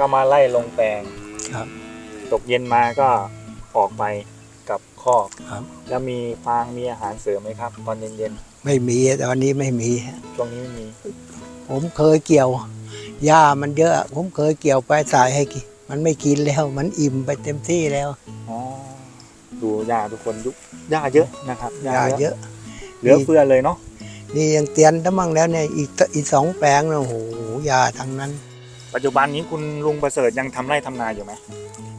ก็มาไล่ลงแปลงครับ ตกเย็นมาก็ออกไปกับคอกครับ แล้วมีฟางมีอาหารเสริมไหมครับ ตอนเย็นไม่มีตอนนี้ไม่มี ๆช่วงนี้ไม่มีผมเคยเกี่ยวหญ้ามันเยอะ ผมเคยเกี่ยวไปสายให้กินมันไม่กินแล้ว มันอิ่มไปเต็มที่แล้วอ๋อดูหญ้าทุกคนยุหญ้าเยอะนะครับหญ้าเยอะ เหลือเฟือเลยเนาะนี่ยังเตียนทั้งมั่งแล้วเนี่ยอีกอีกสองแปลงนะโอ้โหหญ้าทั้งนั้น ปัจจุบันนี้คุณลุงประเสริฐยังทำไร่ทำนาอยู่ไหม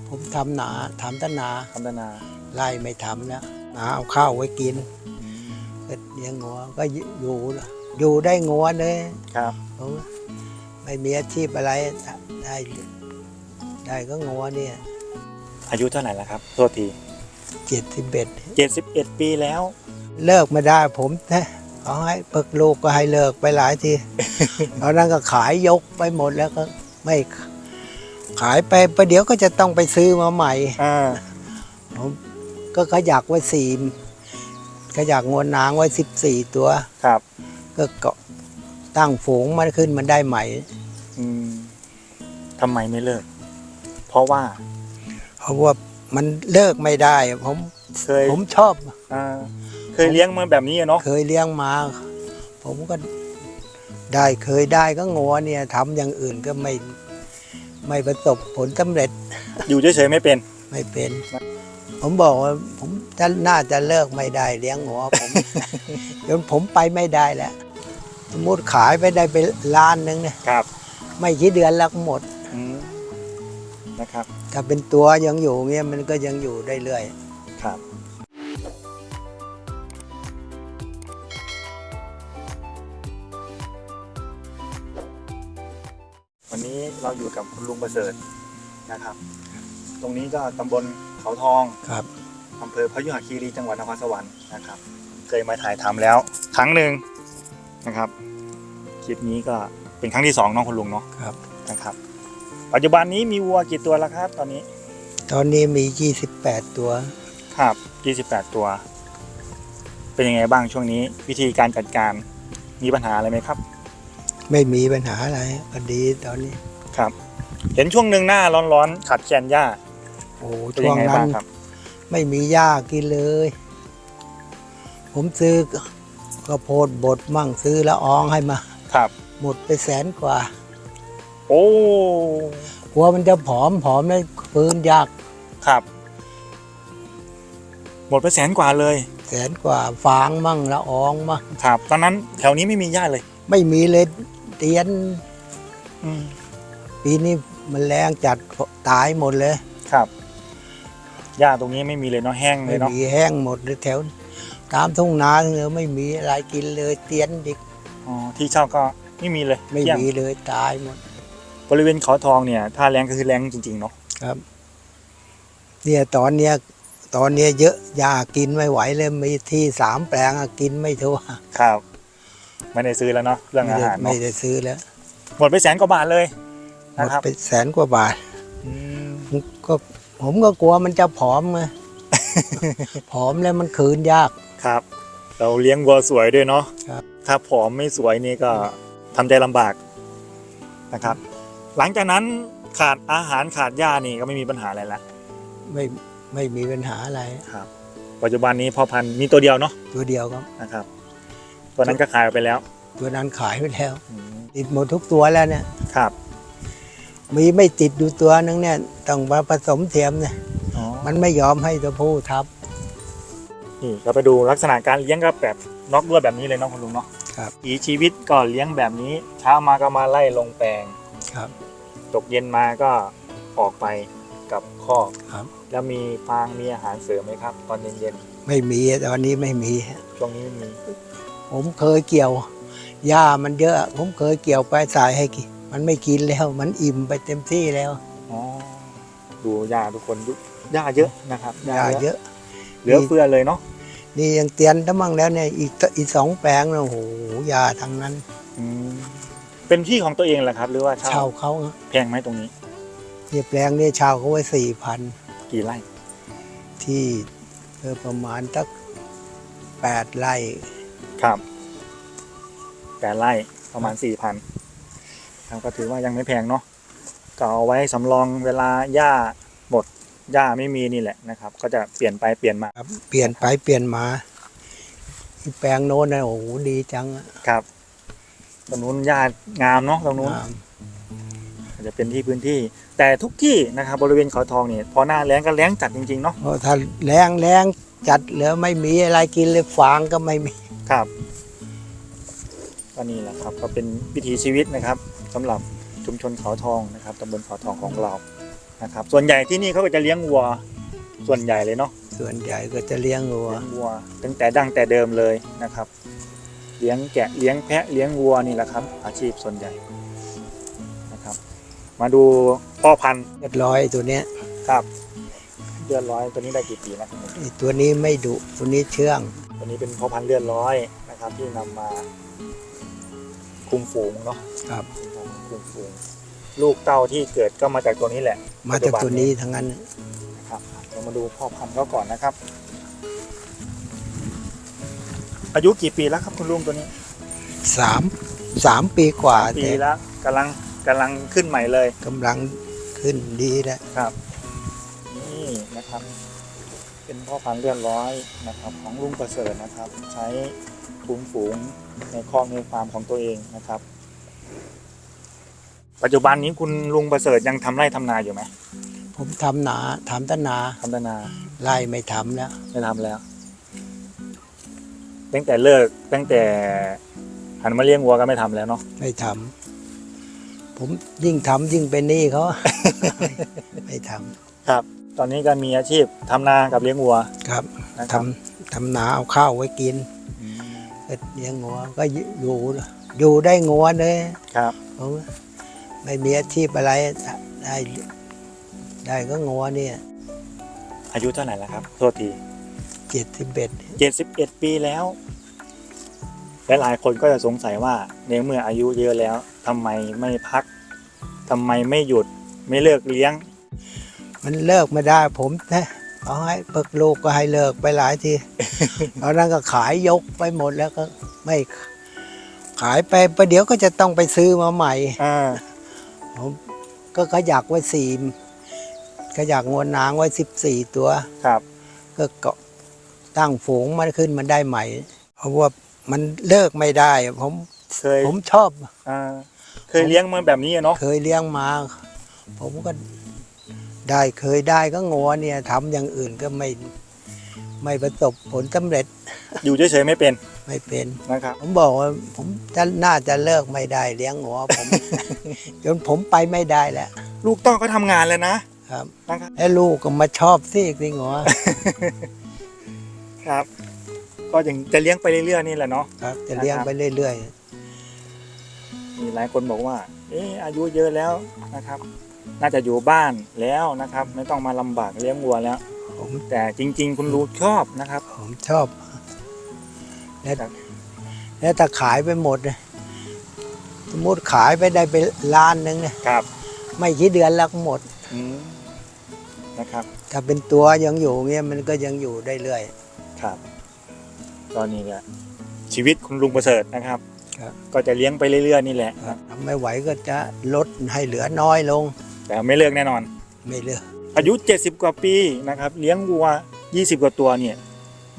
ผมทำหนาทำแตนาทำแต่นาไล่ไม่ทำแล้วนาเอาข้าวไว้กินก็เลี้ยงงัวก็อยู่อยู่ได้งัวเลยครับ ผมไม่มีอาชีพอะไรได้ได้ก็งัวเนี่ยอายุเท่าไหร่แล้วครับโทษทีเจ็ดสิบเอ็ดเจ็ดสิบเอ็ดปีแล้ว เลิกไม่ได้ผมนะเขาให้เพิกลูกก็ให้เลิกไปหลายที ตอนนั้นก็ขายยกไปหมดแล้วก็ ไม่ขายไปประเดี๋ยวก็จะต้องไปซื้อมาใหม่อ่าผมก็ขยักไว้สี่ขยักงวนนางไว้สิบสี่ตัว ครับก็เกาะตั้งฝูงมันขึ้นมันได้ใหม่ อืมทำไมไม่เลิก เพราะว่าเพราะว่ามันเลิกไม่ได้ ผมเคยผมชอบ อ่าเคยเลี้ยงมาแบบนี้อะเนาะเคยเลี้ยงมา ผมก็ ได้เคยได้ก็งัวเนี่ยทำอย่างอื่นก็ไม่ไม่ประสบผลสำเร็จ อยู่เฉยๆไม่เป็น ไม่เป็น ผมบอกว่าผมจะน่าจะเลิกไม่ได้เลี้ยงงัวผม จนผมไปไม่ได้แล้วสมมติขายไปได้ไปล้านหนึงเนี่ยครับ ไม่กี่เดือนแล้วก็หมดอืมนะครับ ถ้าเป็นตัวยังอยู่เงี้ยมันก็ยังอยู่ได้เรื่อยครับ เราอยู่กับคุณลุงประเสริฐนะครับ ตรงนี้ก็ตำบลเขาทองครับอำเภอพยุหคีรีจังหวัดนครสวรรค์นะครับ เคยมาถ่ายทำแล้ว ครั้งหนึ่งนะครับคลิปนี้ก็เป็นครั้งที่สองเน้องคุณลุงเนาะครับ นะครับ ปัจจุบันนี้มีวัวกี่ตัวแล้วครับ ตอนนี้ ตอนนี้มี 28 ตัว ครับ 28 ตัว เป็นยังไงบ้างช่วงนี้ วิธีการจัดการมีปัญหาอะไรไหมครับ ไม่มีปัญหาอะไรก็ดีตอนนี้ ครับ เห็นช่วงหนึ่งหน้าร้อนๆขัดแคลนหญ้าโอ้เป็นช่วยังงไงนั้บ้างนครับ ไม่มีหญ้ากินเลย ผมซื้อก็โพดบดมั่งซื้อละอองให้มา ครับ หมดไปแสนกว่า โอ้ กลัวมันจะผอมผอมแล้วฟื้นยากครับ หมดไปแสนกว่าเลย แสนกว่าฟางมั่งละอองมั่งครับ ตอนนั้นแถวนี้ไม่มีหญ้าเลย ไม่มีเลยเตียนอืม ปีนี้มันแรงจัดตายหมดเลย ครับ หญ้าตรงนี้ไม่มีเลยเนาะแห้งเลไม่ยเนาะมีแห้งหมดเลยแถว ตามทุ่งนาทั้งเลยไม่มีอะไรกินเลยเตียนดิกอ๋อที่เช่าก็ไม่มีเลยไม่เกลี้ยงมีเลยตายหมด บริเวณเขาทองเนี่ย ถ้าแรงก็คือแรงจริงๆเนาะครับเนี่ยตอนเนี้ยตอนเนี้ยเยอะยากินไม่ไหวเลยมีที่สามแปลงอะกินไม่ทั่วครับไม่ได้ซื้อแล้วเนาะเรื่องไม่อาได้หารไม่เนาะได้ซื้อแล้วหมดไปแสนกว่าบาทเลย หมนะดครับ ไปแสนกว่าบาท อืมก็ผมก็กลัวมันจะผอมไง ผอมแล้วมันคืนยาก ครับ เราเลี้ยงวัวสวยด้วยเนาะครับ ถ้าผอมไม่สวยนี่ก็ทำใจลำบากนะครับ หลังจากนั้นขาดอาหารขาดหญ้านี่ก็ไม่มีปัญหาอะไรละไม่ไม่มีปัญหาอะไร ครับ ปัจจุบันนี้พ่อพันธุ์มีตัวเดียวเนาะตัวเดียวก็นะครับตัวนั้นก็ขายออกไปแล้วตัวนั้นขายไปแล้วอืมติดหมดทุกตัวแล้วเนี่ย ครับ มีไม่ติดดูตัวนึงเนี่ยต้องมาผสมเทียมเนี่ยอ๋อมันไม่ยอมให้ตัวผู้ทับ นี่เราไปดูลักษณะการเลี้ยงก็แบบนอกด้วยแบบนี้เลยเนาะคุณลุงเนาะครับ อีชีวิตก็เลี้ยงแบบนี้เช้ามาก็มาไล่ลงแปลง ครับ ตกเย็นมาก็ออกไปกับคอกครับ แล้วมีฟางมีอาหารเสริมไหมครับ ตอนเย็นไม่มีตอนนี้ไม่มี ๆช่วงนี้ไม่มีผมเคยเกี่ยวหญ้ามันเยอะ ผมเคยเกี่ยวไปสายให้กิน มันไม่กินแล้ว มันอิ่มไปเต็มที่แล้วอ๋อดูหญ้าทุกคนดูหญ้าเยอะนะครับหญ้าเยอะเหลือเฟือเลยเนาะนี่ยังเตียนทั้งมั่งแล้วเนี่ยอีกอีกสองแปลงนะโอ้โหหญ้าทั้งนั้นอืมเป็นที่ของตัวเองแหละครับ หรือว่าเช่าเช่าเขาอะแพงไหมตรงนี้เนี่ยแปลงเนี่ยเช่าเขาไว้สี่พันกี่ไร่ ที่เออประมาณสักแปดไร่ ครับแปดไร่ประมาณสี่พัน ครับก็ถือว่ายังไม่แพงเนาะก็เอาไว้สำรองเวลาหญ้าหมดหญ้าไม่มีนี่แหละนะครับ ก็จะเปลี่ยนไปเปลี่ยนมาครับเปลี่ยนไปเปลี่ยนมาที่แปลงโน้นนะโอ้โหดีจังอะครับตรงนู้นหญ้างามเนาะตรงนู้นงามอาจจะเป็นที่พื้นที่ แต่ทุกที่นะครับบริเวณเขาทองเนี่ยพอหน้าแล้งก็แล้งจัดจริงๆเนาะเพราะถ้าแรงแรงจัดเหลือไม่มีอะไรกินเลยฟางก็ไม่มี ครับก็นี่แหละครับ ก็เป็นวิถีชีวิตนะครับ สำหรับชุมชนเขาทองนะครับตำบลเขาทองของเรานะครับ ส่วนใหญ่ที่นี่เขาก็จะเลี้ยงวัวส่วนใหญ่เลยเนาะส่วนใหญ่ก็จะเลี้ยงวัวเลี้ยงวัว ตั้งแต่ดั้งแต่เดิมเลยนะครับ เลี้ยงแกะเลี้ยงแพะเลี้ยงวัวนี่แหละครับ อาชีพส่วนใหญ่นะครับ มาดูพ่อพันธุ์เรียบร้อยตัวเนี้ยครับเลือดร้อยตัวนี้ได้กี่ปีแล้วครับไอ้ตัวนี้ไม่ดุตัวนี้เชื่อง ตัวนี้เป็นพ่อพันธุ์เลือดร้อยนะครับ ที่นำมา คุมฝูงเนาะครับคุมฝูงลูกเต้าที่เกิดก็มาจากตัวนี้แหละ มาจากตัวนี้ทั้งนั้นนะครับเรามาดูพ่อพันธุ์เขาก่อนนะครับ อายุกี่ปีแล้วครับคุณลุงตัวนี้สามสามปีกว่าปีแต่แล้วกำลังกำลังขึ้นใหม่เลยกำลังขึ้นดีแล้วครับ นี่นะครับ เป็นพ่อพันธุ์เลือดร้อยนะครับ ของลุงประเสริฐนะครับ ใช้ คุมฝูงในคอกในฟาร์มของตัวเองนะครับ ปัจจุบันนี้คุณลุงประเสริฐยังทำไร่ทำนาอยู่ไหมผมทำนาทำตนาทำแต่นาไล่ไม่ทำแล้วไม่ทำแล้ว ตั้งแต่เลิกตั้งแต่หันมาเลี้ยงวัวก็ไม่ทำแล้วเนาะไม่ทำผมยิ่งทำยิ่งเป็นหนี้เขาไม่ทครับ ตอนนี้ก็มีอาชีพทำนากับเลี้ยงวัวำครับนะคทำรับทำนาเอาข้าวไว้กินอืม ก็เลี้ยงงัวก็อยู่อยู่ได้งัวเลยครับผมไม่มีอาชีพอะไรได้ได้ก็งัวเนี่ย อายุเท่าไหร่แล้วครับโทษทีเจ็ดสิบเอ็ดเจ็ดสิบเอ็ดปีแล้วและหลายคนก็จะสงสัยว่าในเมื่ออายุเยอะแล้วทำไมไม่พักทำไมไม่หยุดไม่เลิกเลี้ยง มันเลิกไม่ได้ผมนะ เอาให้เปิกลูกก็ให้เลิกไปหลายทีตอนนั้นก็ขายยกไปหมดแล้วก็ไม่ขายไปประเดี๋ยวก็จะต้องไปซื้อมาใหม่อ่าผมก็ขยักไว้สี่ขยักงวนนางไว้สิบสี่ตัว ครับ ก็เกาะตั้งฝูงมันขึ้นมันได้ใหม่ เพราะว่ามันเลิกไม่ได้ ผมเคยผมชอบอ่าเคยเลี้ยงมาแบบนี้อะเนาะเคยเลี้ยงมา ผมก็ ได้เคยได้ก็งัวเนี่ยทำอย่างอื่นก็ไม่ไม่ประสบผลสำเร็จอยู่เฉยๆไม่เป็นไม่เป็น นะครับ ผมบอกว่าผมจะน่าจะเลิกไม่ได้เลี้ยงงัวผม จนผมไปไม่ได้แล้ว ลูกต้องก็ทำงานแล้วนะครับ นะครับ แล้วลูกก็มาชอบซีกสิงัว ครับ ก็ยังจะเลี้ยงไปเรื่อยๆนี่แหละเนาะ ครับ จะเลี้ยงไปเรื่อยมีหลายคนบอกว่า เอออายุเยอะแล้วนะครับ น่าจะอยู่บ้านแล้วนะครับ ไม่ต้องมาลำบากเลี้ยงวัวแล้วๆผมแต่จริง ๆ คุณลุงชอบนะครับ ผมชอบ แล้วครับ แล้วถ้าขายไปหมดเนี่ยสมมติขายไปได้ไปล้านหนึ่งเนี่ยครับไม่กี่เดือนแล้วก็หมด อืมนะครับถ้าเป็นตัวยังอยู่เงี้ยมันก็ยังอยู่ได้เรื่อย ครับ ตอนนี้เนี่ยชีวิตคุณลุงประเสริฐนะครับ ครับ ก็จะเลี้ยงไปเรื่อยๆนี่แหละ ทำไม่ไหวก็จะลดให้เหลือน้อยลง แต่ไม่เลิกแน่นอน ไม่เลือกอายุ 70 กว่าปีนะครับ เลี้ยงวัว 20 กว่าตัวเนี่ย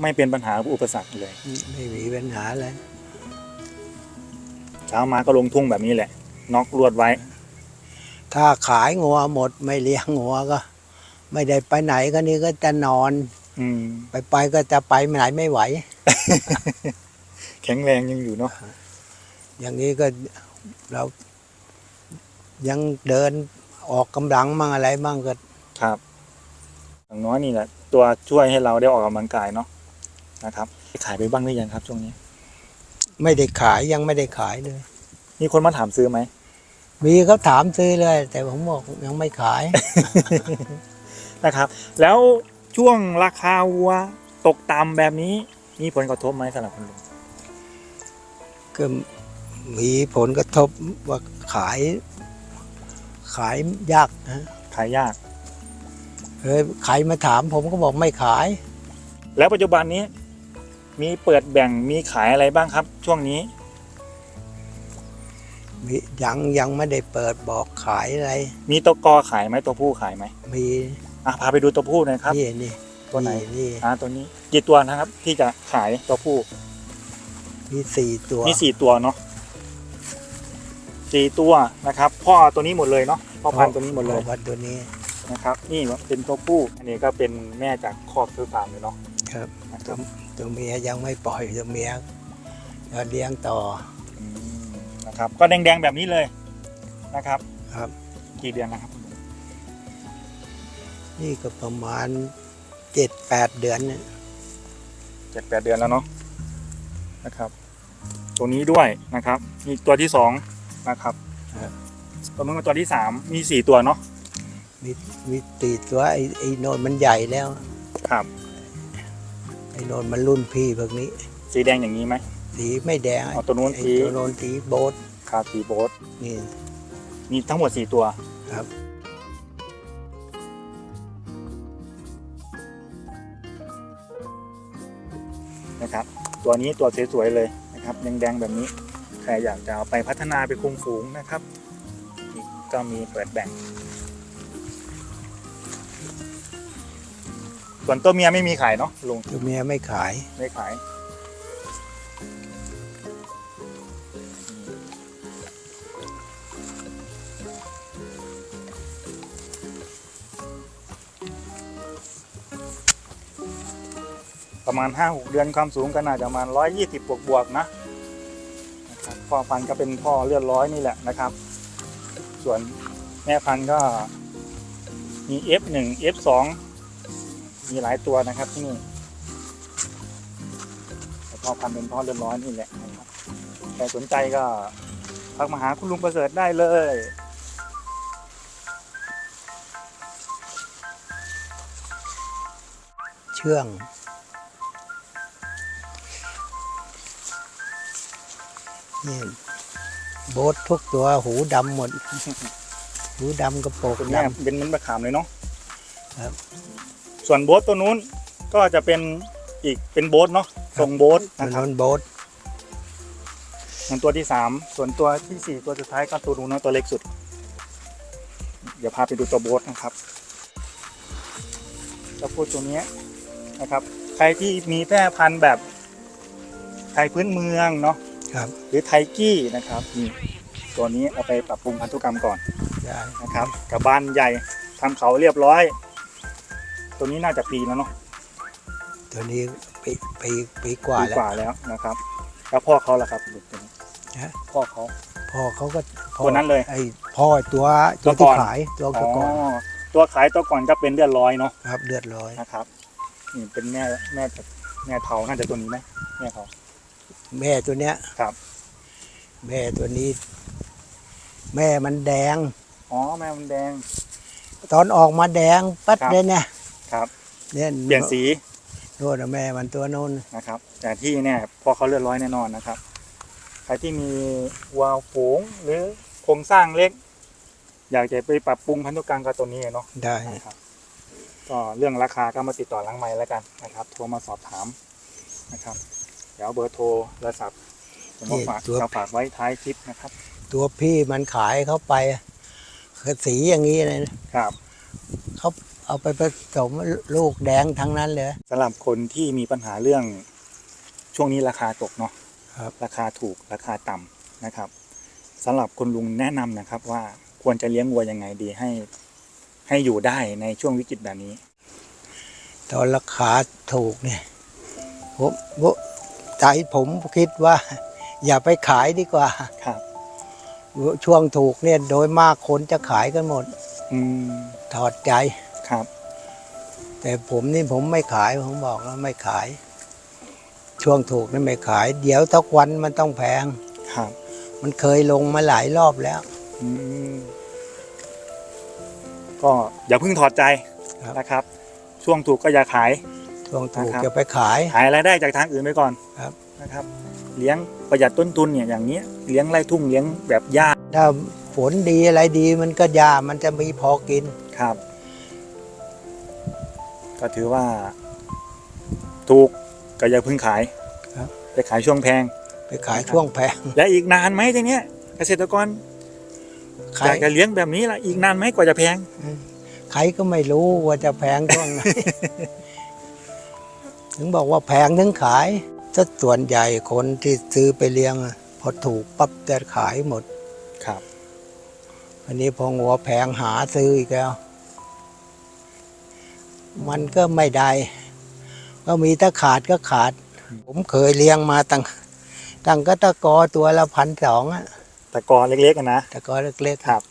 ไม่เป็นปัญหาอุปสรรคเลย ไม่มีปัญหาอะไรเช้ามาก็ลงทุ่งแบบนี้แหละน็อกลวดไว้ ถ้าขายงัวหมดไม่เลี้ยงงัวก็ ไม่ได้ไปไหนก็นี่ก็จะนอน อืม ไปไปก็จะไปไหนไม่ไหว แข็งแรงยังอยู่เนาะอย่างนี้ก็เรายังเดิน ออกกำลังมั่งอะไรมั่งก็ครับ อย่างน้อยนี่แหละตัวช่วยให้เราได้ออกกำลังกายเนาะนะครับขายไปบ้างหรือยังครับช่วงนี้ ไม่ได้ขายยังไม่ได้ขายเลย มีคนมาถามซื้อไหมมีเขาถามซื้อเลย แต่ผมบอกยังไม่ขาย นะครับ แล้วช่วงราคาวัวตกต่ำแบบนี้มีผลกระทบไหมสำหรับคุณลุงก็มีผลกระทบว่าขาย ขายยากนะขายยาก เคยใครมาถามผมก็บอกไม่ขาย แล้วปัจจุบันนี้ มีเปิดแบ่งมีขายอะไรบ้างครับ ช่วงนี้ มียังยังไม่ได้เปิดบอกขายอะไร มีตัวกอขายไหมตัวผู้ขายไหมมีอะพาไปดูตัวผู้หน่อยครับ นี่นี่ตัวไหน นี่อ่าตัวนี้กี่ตัวนะครับ ที่จะขายตัวผู้ มีสี่ตัวมีสี่ตัวเนาะ สี่ตัวนะครับ พ่อตัวนี้หมดเลยเนาะพ่อพันธุ์ตัวนี้หมดเลยพ่อพันธุ์ตัวนี้นะครับ นี่เป็นตัวผู้อันนี้ก็เป็นแม่จากครอบคือฟาร์มเลยเนาะครับนะครับตัวเมียยังไม่ปล่อยตัวเมียจะเลี้ยงต่ออืมนะครับ ก็แดงๆแบบนี้เลยนะครับ ครับ กี่เดือนนะครับ นี่ก็ประมาณเจ็ดแปดเดือนเนี่ยเจ็ดแปดเดือนแล้วเนาะนะครับ ตัวนี้ด้วยนะครับ นี่ตัวที่สอง นะครับตัวนู้นก็ตัวที่สามมีสี่ตัวเนาะมีมีตีตัวไอ้ไอ้โนนมันใหญ่แล้ว ครับไอ้โนนมันรุ่นพี่พวกนี้ สีแดงอย่างนี้ไหม สีไม่แดงเอาตัวนู้นไอ้สี ตัวโนนสีโบทครับสีโบ๊ทนี่ มีทั้งหมดสี่ตัวครับ นะครับ ตัวนี้ตัวสวยๆเลยนะครับแดงๆแบบนี้ ใครอยากจะเอาไปพัฒนาไปคุมฝูงนะครับนี่ก็มีเปิดแบ่ง ส่วนตัวเมียไม่มีขายเนาะลุงตัวเมียไม่ขายไม่ขายประมาณ 5-6 เดือนความสูงก็น่าจะประมาณ 120 บวกบวกๆนะนะครับ พ่อพันธุ์ก็เป็นพ่อเลือดร้อยนี่แหละนะครับ ส่วนแม่พันธุ์ก็มี F1 F2 มีหลายตัวนะครับที่นี่แต่พ่อพันธุ์เป็นพ่อเรือนร้อนนี่แหละนะครับใครสนใจก็ทักมาหาคุณลุงประเสริฐได้เลยเชื่อง นี่โบททุกตัวหูดำหมด หูดำกระโปรงตัวดเนี้ยเป็นมันมะขามเลยเนาะครับ ส่วนโบ๊ทตัวนู้นก็จะเป็นอีกเป็นโบ๊ทเนาะทรงโบ๊ทำมันนะครับนโบทส่วนตัวที่สามส่วนตัวที่สี่ตัวสุดท้ายก็ตัวนู้นเนาะตัวเล็กสุด เดี๋ยวพาไปดูตัวโบ๊ทนะครับจะพูดตัวเนี้ยนะครับ ใครที่มีแพร่พันธุ์แบบไทยพื้นเมืองเนาะ ครับ หรือไทกี้นะครับนี่ตัวนี้เอาไปปรับปรุงพันธุกรรมก่อนได้นะครับกับบ้านใหญ่ทำเขาเรียบร้อย ตัวนี้น่าจะปีแล้วเนาะตัวนี้ปีปีปีกว่าปีแล้วกว่าแล้วนะครับ แล้วพ่อเขาล่ะครับลูกตัวนี้ฮะพ่อเขาพ่อเขาก็พ่อตัวนั้นเลยไอ้พ่อตัวตัตัววก่อนที่ขายตัวอ๋อก่อนตัวขายตัวก่อนก็เป็นเลือดร้อยเนาะครับเลือดร้อยนะครับนี่เป็นแม่แม่แม่เทาน่าจะตัวนี้ไหมแม่เทา แม่ตัวเนี้ย ครับ แม่ตัวนี้ แม่มันแดง อ๋อแม่มันแดง ตอนออกมาแดงปัดครับ เลยเนี่ยครับ เนี่ยเปลี่ยนสีโน่นน่ะแม่มันตัวโน้นนะครับ แต่ที่เนี่ยพ่อเขาเลือดร้อยแน่นอนนะครับ ใครที่มีวัวฝูงหรือโครงสร้างเล็ก อยากจะไปปรับปรุงพันธุกรรมกับตัวนี้เนาะได้ นะครับก็เรื่องราคาก็มาติดต่อหลังไม้แล้วกันนะครับโทรมาสอบถามนะครับ เดี๋ยวเอาเบอร์โทรโทรศัพท์ผมมาฝากจะฝากไว้ท้ายคลิปนะครับ ตัวพี่มันขายเข้าไปคือสีอย่างนี้เลยนะครับ เขาเอาไปผสมลูกแดงทั้งนั้นเลยสำหรับคนที่มีปัญหาเรื่องช่วงนี้ราคาตกเนาะครับ ราคาถูกราคาต่ำนะครับสำหรับคุณลุงแนะนำนะครับ ว่าควรจะเลี้ยงวัวยังไงดีให้ ให้อยู่ได้ในช่วงวิกฤตแบบนี้ ตอนราคาถูกเนี่ยผมผม ใจผมคิดว่า อย่าไปขายดีกว่า ครับ ช่วงถูกเนี่ยโดยมากคนจะขายกันหมด อืมถอดใจ ครับ แต่ผมนี่ผมไม่ขายผมบอกแล้วไม่ขาย ช่วงถูกนี่ไม่ขาย เดี๋ยวทุกวันมันต้องแพง ครับ มันเคยลงมาหลายรอบแล้ว อืมก็อย่าเพิ่งถอดใจครับ นะครับ ช่วงถูกก็อย่าขาย ช่วงถูกนะครับจะไปขายหายรายได้จากทางอื่นไปก่อนครับนะครับ เลี้ยงประหยัดต้นทุนเนี่ยอย่างเนี้ยเลี้ยงไร่ทุ่งเลี้ยงแบบหญ้าถ้าฝนดีอะไรดีมันก็ยามันจะมีพอกินครับ ก็ถือว่า ถูกก็อย่าเพิ่งขายครับ ไปขายช่วงแพง ไปขายช่วงแพง และอีกนานไหมทีเนี้ยเกษตรกรใครอยากจะเลี้ยงแบบนี้ล่ะอีกนานไหมกว่าจะแพงใครก็ไม่รู้ว่าจะแพงช่วงไหน ถึงบอกว่าแพงถึงขายถ้าส่วนใหญ่คนที่ซื้อไปเลี้ยงอะพอถูกปั๊บจะขายหมดครับ อันนี้พอหัวแพงหาซื้ออีกแล้ว มันก็ไม่ได้ ก็มีถ้าขาดก็ขาด ผมเคยเลี้ยงมาตั้งตั้งก็ตะกอตัวละพันสองอะแต่กอนเล็กๆอะนะตะกอเล็กๆครับ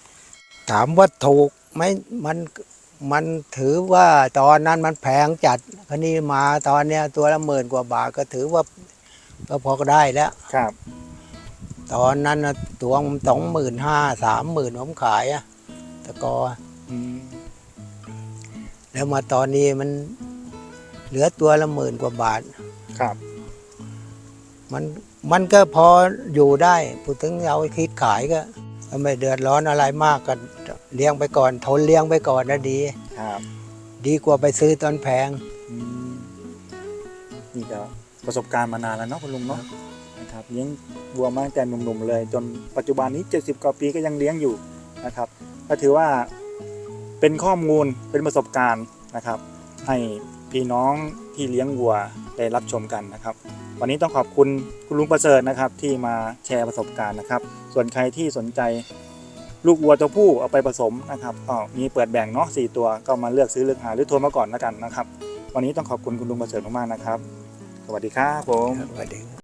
ถามว่าถูกไหมมันมันถือว่าตอนนั้นมันแพงจัด คันนี้มาตอนเนี้ยตัวละหมื่นกว่าบาทก็ถือว่าก็พอได้แล้ว ครับ ตอนนั้นนะตัวมันสองหมื่นห้าสามหมื่นผมขายอะตะกออืมแล้วมาตอนนี้มันเหลือตัวละหมื่นกว่าบาท ครับ มันมันก็พออยู่ได้พูดถึงเอาไปคิดขายก็ก็ไม่เดือดร้อนอะไรมากก็เลี้ยงไปก่อน ทนเลี้ยงไปก่อนนะดี ครับ ดีกว่าไปซื้อตอนแพง อืมนี่ก็ประสบการณ์มานานแล้วเนาะคุณลุงเนาะนะครับเลี้ยงวัวมาตั้งแต่หนุ่มๆเลย จนปัจจุบันนี้ 70 กว่าปีก็ยังเลี้ยงอยู่นะครับ ก็ถือว่าเป็นข้อมูลเป็นประสบการณ์นะครับ ให้พี่น้องที่เลี้ยงวัวได้รับชมกันนะครับ วันนี้ต้องขอบคุณคุณลุงประเสริฐนะครับ ที่มาแชร์ประสบการณ์นะครับ ส่วนใครที่สนใจ ลูกวัวตัวผู้เอาไปผสมนะครับก็มีเปิดแบ่งเนาะสี่ตัวก็มาเลือกซื้อเลือกหาหรือโทรมาก่อนแล้วกันนะครับ วันนี้ต้องขอบคุณคุณลุงประเสริฐมากๆนะครับ สวัสดีครับผม สวัสดี